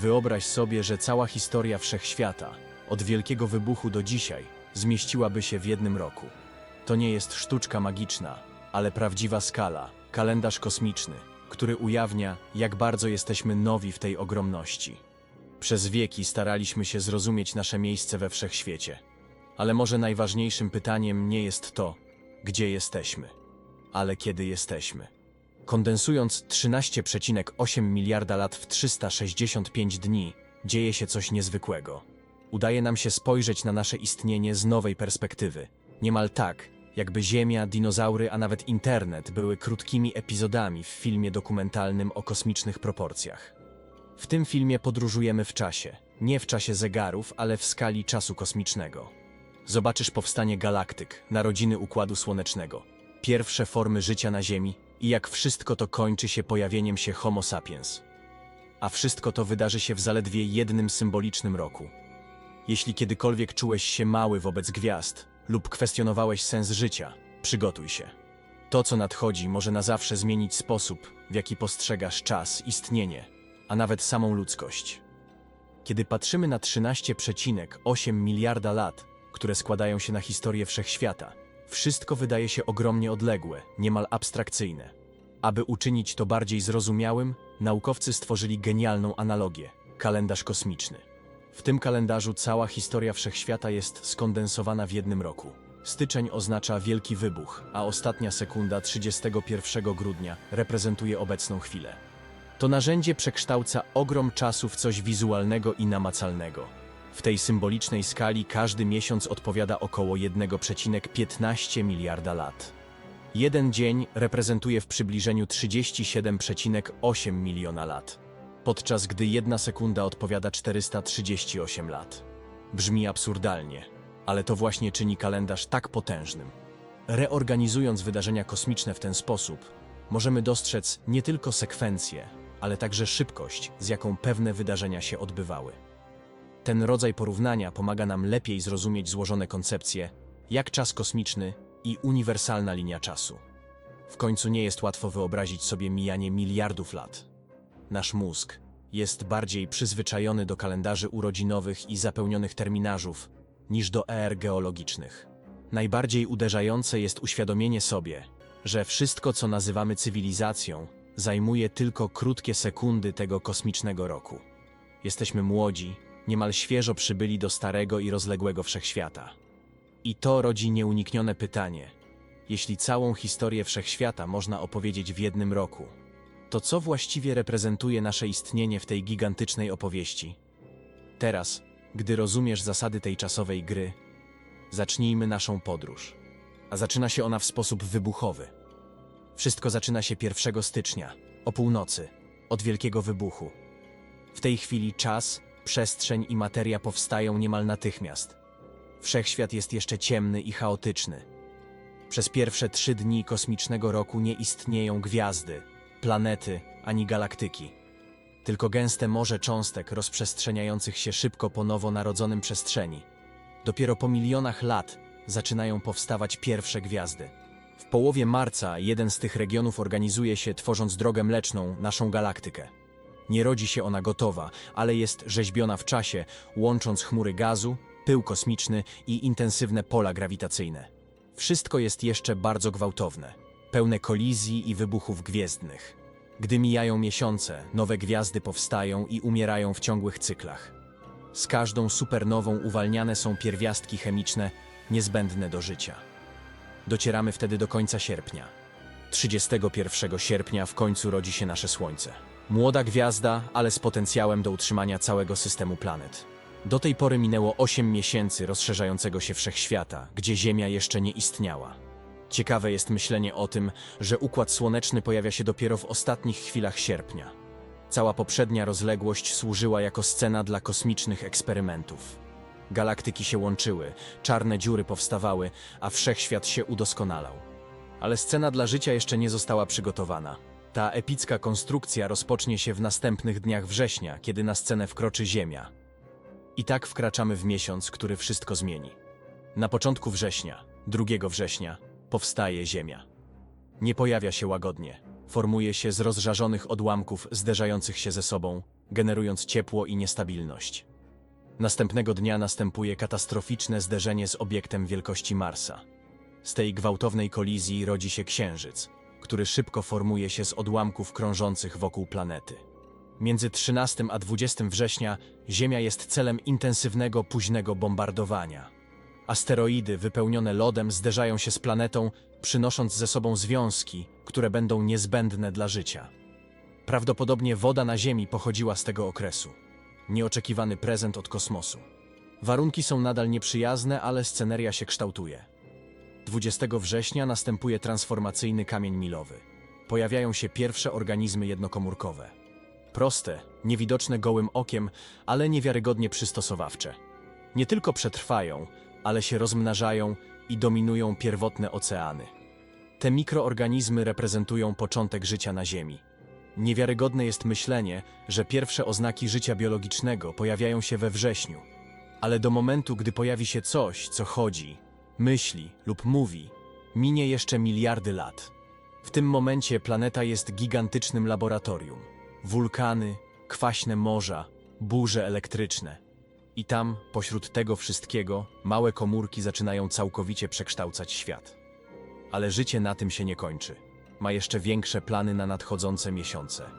Wyobraź sobie, że cała historia wszechświata, od Wielkiego Wybuchu do dzisiaj, zmieściłaby się w jednym roku. To nie jest sztuczka magiczna, ale prawdziwa skala, kalendarz kosmiczny, który ujawnia, jak bardzo jesteśmy nowi w tej ogromności. Przez wieki staraliśmy się zrozumieć nasze miejsce we wszechświecie. Ale może najważniejszym pytaniem nie jest to, gdzie jesteśmy, ale kiedy jesteśmy. Kondensując 13,8 miliarda lat w 365 dni, dzieje się coś niezwykłego. Udaje nam się spojrzeć na nasze istnienie z nowej perspektywy. Niemal tak, jakby Ziemia, dinozaury, a nawet internet były krótkimi epizodami w filmie dokumentalnym o kosmicznych proporcjach. W tym filmie podróżujemy w czasie, nie w czasie zegarów, ale w skali czasu kosmicznego. Zobaczysz powstanie galaktyk, narodziny Układu Słonecznego, pierwsze formy życia na Ziemi i jak wszystko to kończy się pojawieniem się Homo sapiens. A wszystko to wydarzy się w zaledwie jednym symbolicznym roku. Jeśli kiedykolwiek czułeś się mały wobec gwiazd lub kwestionowałeś sens życia, przygotuj się. To, co nadchodzi, może na zawsze zmienić sposób, w jaki postrzegasz czas, istnienie, a nawet samą ludzkość. Kiedy patrzymy na 13,8 miliarda lat, które składają się na historię wszechświata, wszystko wydaje się ogromnie odległe, niemal abstrakcyjne. Aby uczynić to bardziej zrozumiałym, naukowcy stworzyli genialną analogię kalendarz kosmiczny. W tym kalendarzu cała historia wszechświata jest skondensowana w jednym roku. Styczeń oznacza wielki wybuch, a ostatnia sekunda 31 grudnia reprezentuje obecną chwilę. To narzędzie przekształca ogrom czasu w coś wizualnego i namacalnego. W tej symbolicznej skali każdy miesiąc odpowiada około 1,15 miliarda lat. Jeden dzień reprezentuje w przybliżeniu 37,8 miliona lat, podczas gdy jedna sekunda odpowiada 438 lat. Brzmi absurdalnie, ale to właśnie czyni kalendarz tak potężnym. Reorganizując wydarzenia kosmiczne w ten sposób, możemy dostrzec nie tylko sekwencję, ale także szybkość, z jaką pewne wydarzenia się odbywały. Ten rodzaj porównania pomaga nam lepiej zrozumieć złożone koncepcje, jak czas kosmiczny i uniwersalna linia czasu. W końcu nie jest łatwo wyobrazić sobie mijanie miliardów lat. Nasz mózg jest bardziej przyzwyczajony do kalendarzy urodzinowych i zapełnionych terminarzów niż do er geologicznych. Najbardziej uderzające jest uświadomienie sobie, że wszystko, co nazywamy cywilizacją, zajmuje tylko krótkie sekundy tego kosmicznego roku. Jesteśmy młodzi, niemal świeżo przybyli do starego i rozległego wszechświata. I to rodzi nieuniknione pytanie: jeśli całą historię wszechświata można opowiedzieć w jednym roku, to co właściwie reprezentuje nasze istnienie w tej gigantycznej opowieści? Teraz, gdy rozumiesz zasady tej czasowej gry, zacznijmy naszą podróż. A zaczyna się ona w sposób wybuchowy. Wszystko zaczyna się 1 stycznia, o północy, od Wielkiego Wybuchu. W tej chwili czas, przestrzeń i materia powstają niemal natychmiast. Wszechświat jest jeszcze ciemny i chaotyczny. Przez pierwsze trzy dni kosmicznego roku nie istnieją gwiazdy, planety ani galaktyki. Tylko gęste morze cząstek rozprzestrzeniających się szybko po nowo narodzonym przestrzeni. Dopiero po milionach lat zaczynają powstawać pierwsze gwiazdy. W połowie marca jeden z tych regionów organizuje się, tworząc drogę mleczną, naszą galaktykę. Nie rodzi się ona gotowa, ale jest rzeźbiona w czasie, łącząc chmury gazu, pył kosmiczny i intensywne pola grawitacyjne. Wszystko jest jeszcze bardzo gwałtowne, pełne kolizji i wybuchów gwiezdnych. Gdy mijają miesiące, nowe gwiazdy powstają i umierają w ciągłych cyklach. Z każdą supernową uwalniane są pierwiastki chemiczne niezbędne do życia. Docieramy wtedy do końca sierpnia. 31 sierpnia w końcu rodzi się nasze Słońce. Młoda gwiazda, ale z potencjałem do utrzymania całego systemu planet. Do tej pory minęło 8 miesięcy rozszerzającego się wszechświata, gdzie Ziemia jeszcze nie istniała. Ciekawe jest myślenie o tym, że układ słoneczny pojawia się dopiero w ostatnich chwilach sierpnia. Cała poprzednia rozległość służyła jako scena dla kosmicznych eksperymentów. Galaktyki się łączyły, czarne dziury powstawały, a wszechświat się udoskonalał. Ale scena dla życia jeszcze nie została przygotowana. Ta epicka konstrukcja rozpocznie się w następnych dniach września, kiedy na scenę wkroczy Ziemia. I tak wkraczamy w miesiąc, który wszystko zmieni. Na początku września, 2 września, powstaje Ziemia. Nie pojawia się łagodnie. formuje się z rozżarzonych odłamków zderzających się ze sobą, generując ciepło i niestabilność. Następnego dnia następuje katastroficzne zderzenie z obiektem wielkości Marsa. Z tej gwałtownej kolizji rodzi się Księżyc, który szybko formuje się z odłamków krążących wokół planety. Między 13 a 20 września Ziemia jest celem intensywnego późnego bombardowania. Asteroidy wypełnione lodem zderzają się z planetą, przynosząc ze sobą związki, które będą niezbędne dla życia. Prawdopodobnie woda na Ziemi pochodziła z tego okresu. Nieoczekiwany prezent od kosmosu. Warunki są nadal nieprzyjazne, ale sceneria się kształtuje. 20 września następuje transformacyjny kamień milowy. Pojawiają się pierwsze organizmy jednokomórkowe. Proste, niewidoczne gołym okiem, ale niewiarygodnie przystosowawcze. Nie tylko przetrwają, ale się rozmnażają i dominują pierwotne oceany. Te mikroorganizmy reprezentują początek życia na Ziemi. Niewiarygodne jest myślenie, że pierwsze oznaki życia biologicznego pojawiają się we wrześniu, ale do momentu, gdy pojawi się coś, co chodzi, myśli lub mówi, minie jeszcze miliardy lat. W tym momencie planeta jest gigantycznym laboratorium. Wulkany, kwaśne morza, burze elektryczne. I tam, pośród tego wszystkiego, małe komórki zaczynają całkowicie przekształcać świat. Ale życie na tym się nie kończy. Ma jeszcze większe plany na nadchodzące miesiące.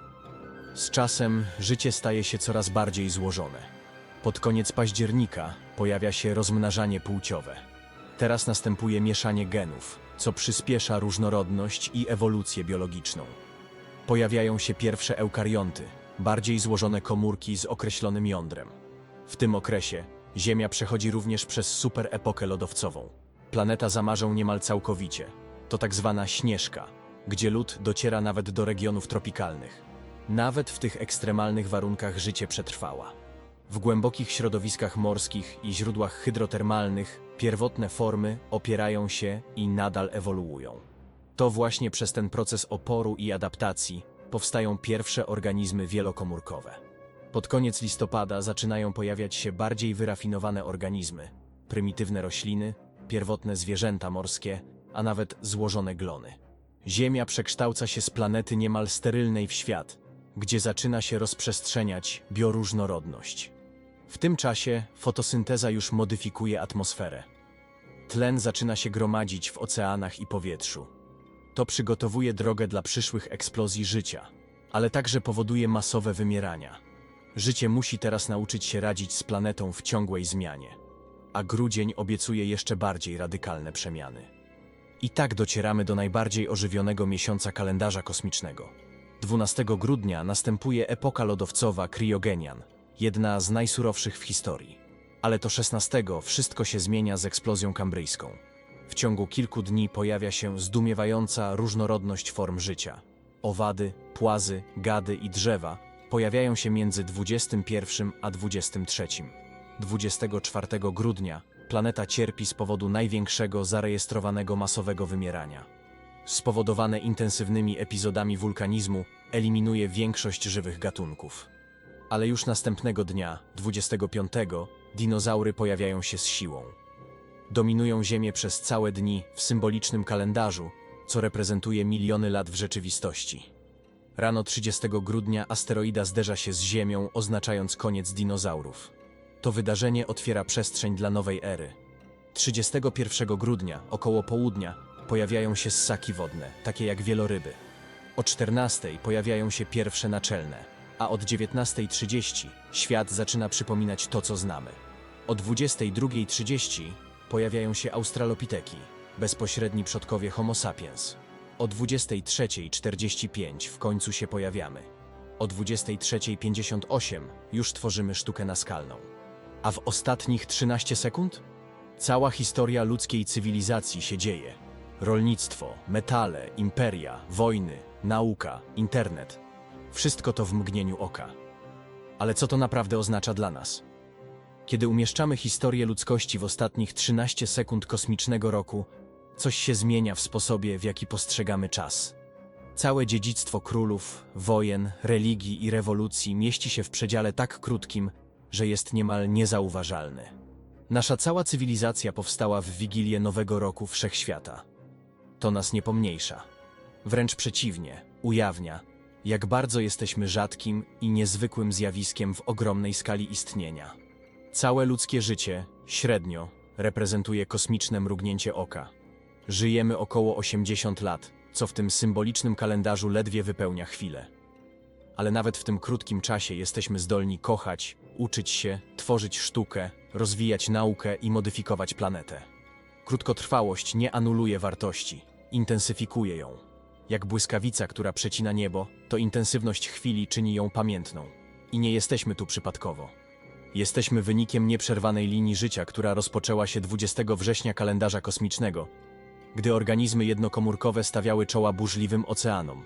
Z czasem życie staje się coraz bardziej złożone. Pod koniec października pojawia się rozmnażanie płciowe. Teraz następuje mieszanie genów, co przyspiesza różnorodność i ewolucję biologiczną. Pojawiają się pierwsze eukarionty, bardziej złożone komórki z określonym jądrem. W tym okresie Ziemia przechodzi również przez superepokę lodowcową. Planeta zamarzą niemal całkowicie. To tak zwana śnieżka, gdzie lód dociera nawet do regionów tropikalnych. Nawet w tych ekstremalnych warunkach życie przetrwała. W głębokich środowiskach morskich i źródłach hydrotermalnych pierwotne formy opierają się i nadal ewoluują. To właśnie przez ten proces oporu i adaptacji powstają pierwsze organizmy wielokomórkowe. Pod koniec listopada zaczynają pojawiać się bardziej wyrafinowane organizmy, prymitywne rośliny, pierwotne zwierzęta morskie, a nawet złożone glony. Ziemia przekształca się z planety niemal sterylnej w świat, gdzie zaczyna się rozprzestrzeniać bioróżnorodność. W tym czasie fotosynteza już modyfikuje atmosferę. Tlen zaczyna się gromadzić w oceanach i powietrzu. To przygotowuje drogę dla przyszłych eksplozji życia, ale także powoduje masowe wymierania. Życie musi teraz nauczyć się radzić z planetą w ciągłej zmianie, a grudzień obiecuje jeszcze bardziej radykalne przemiany. I tak docieramy do najbardziej ożywionego miesiąca kalendarza kosmicznego. 12 grudnia następuje epoka lodowcowa Kriogenian, jedna z najsurowszych w historii. Ale to 16 wszystko się zmienia z eksplozją kambryjską. W ciągu kilku dni pojawia się zdumiewająca różnorodność form życia. Owady, płazy, gady i drzewa pojawiają się między 21 a 23. 24 grudnia planeta cierpi z powodu największego zarejestrowanego masowego wymierania. Spowodowane intensywnymi epizodami wulkanizmu eliminuje większość żywych gatunków. Ale już następnego dnia, 25, dinozaury pojawiają się z siłą. Dominują Ziemię przez całe dni w symbolicznym kalendarzu, co reprezentuje miliony lat w rzeczywistości. Rano 30 grudnia asteroida zderza się z Ziemią, oznaczając koniec dinozaurów. To wydarzenie otwiera przestrzeń dla nowej ery. 31 grudnia, około południa, pojawiają się ssaki wodne, takie jak wieloryby. O 14 pojawiają się pierwsze naczelne, a od 19.30 świat zaczyna przypominać to, co znamy. O 22.30 pojawiają się australopiteki, bezpośredni przodkowie Homo sapiens. O 23.45 w końcu się pojawiamy. O 23.58 już tworzymy sztukę naskalną. A w ostatnich 13 sekund? Cała historia ludzkiej cywilizacji się dzieje. Rolnictwo, metale, imperia, wojny, nauka, internet. Wszystko to w mgnieniu oka. Ale co to naprawdę oznacza dla nas? Kiedy umieszczamy historię ludzkości w ostatnich 13 sekund kosmicznego roku, coś się zmienia w sposobie, w jaki postrzegamy czas. Całe dziedzictwo królów, wojen, religii i rewolucji mieści się w przedziale tak krótkim, że jest niemal niezauważalny. Nasza cała cywilizacja powstała w wigilię Nowego Roku Wszechświata. To nas nie pomniejsza. Wręcz przeciwnie, ujawnia, jak bardzo jesteśmy rzadkim i niezwykłym zjawiskiem w ogromnej skali istnienia. Całe ludzkie życie, średnio, reprezentuje kosmiczne mrugnięcie oka. Żyjemy około 80 lat, co w tym symbolicznym kalendarzu ledwie wypełnia chwilę. Ale nawet w tym krótkim czasie jesteśmy zdolni kochać, uczyć się, tworzyć sztukę, rozwijać naukę i modyfikować planetę. Krótkotrwałość nie anuluje wartości, intensyfikuje ją. Jak błyskawica, która przecina niebo, to intensywność chwili czyni ją pamiętną. I nie jesteśmy tu przypadkowo. Jesteśmy wynikiem nieprzerwanej linii życia, która rozpoczęła się 20 września kalendarza kosmicznego, gdy organizmy jednokomórkowe stawiały czoła burzliwym oceanom.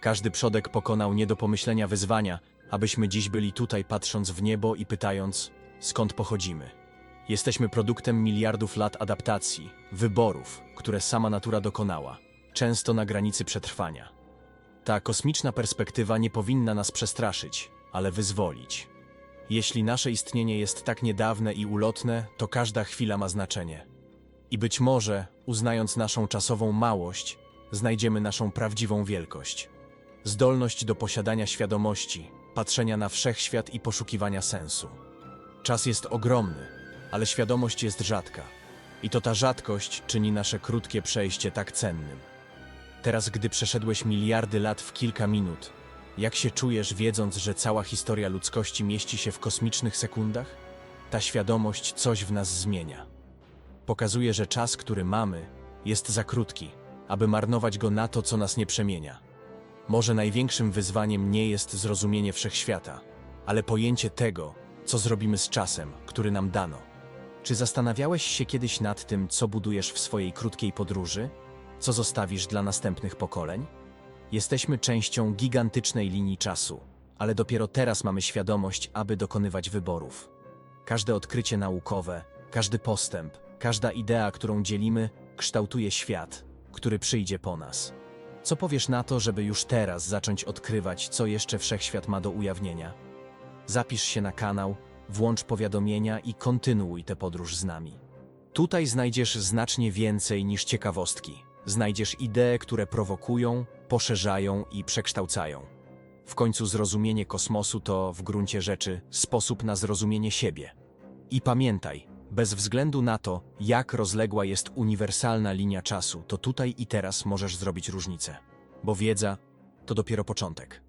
Każdy przodek pokonał nie do pomyślenia wyzwania, abyśmy dziś byli tutaj patrząc w niebo i pytając, skąd pochodzimy. Jesteśmy produktem miliardów lat adaptacji, wyborów, które sama natura dokonała, często na granicy przetrwania. Ta kosmiczna perspektywa nie powinna nas przestraszyć, ale wyzwolić. Jeśli nasze istnienie jest tak niedawne i ulotne, to każda chwila ma znaczenie. I być może, uznając naszą czasową małość, znajdziemy naszą prawdziwą wielkość. Zdolność do posiadania świadomości, patrzenia na wszechświat i poszukiwania sensu. Czas jest ogromny, ale świadomość jest rzadka. I to ta rzadkość czyni nasze krótkie przejście tak cennym. Teraz, gdy przeszedłeś miliardy lat w kilka minut, jak się czujesz, wiedząc, że cała historia ludzkości mieści się w kosmicznych sekundach? Ta świadomość coś w nas zmienia. Pokazuje, że czas, który mamy, jest za krótki, aby marnować go na to, co nas nie przemienia. Może największym wyzwaniem nie jest zrozumienie wszechświata, ale pojęcie tego, co zrobimy z czasem, który nam dano. Czy zastanawiałeś się kiedyś nad tym, co budujesz w swojej krótkiej podróży? Co zostawisz dla następnych pokoleń? Jesteśmy częścią gigantycznej linii czasu, ale dopiero teraz mamy świadomość, aby dokonywać wyborów. Każde odkrycie naukowe, każdy postęp, każda idea, którą dzielimy, kształtuje świat, który przyjdzie po nas. Co powiesz na to, żeby już teraz zacząć odkrywać, co jeszcze wszechświat ma do ujawnienia? Zapisz się na kanał, włącz powiadomienia i kontynuuj tę podróż z nami. Tutaj znajdziesz znacznie więcej niż ciekawostki. Znajdziesz idee, które prowokują, poszerzają i przekształcają. W końcu zrozumienie kosmosu to, w gruncie rzeczy, sposób na zrozumienie siebie. I pamiętaj, bez względu na to, jak rozległa jest uniwersalna linia czasu, to tutaj i teraz możesz zrobić różnicę. Bo wiedza to dopiero początek.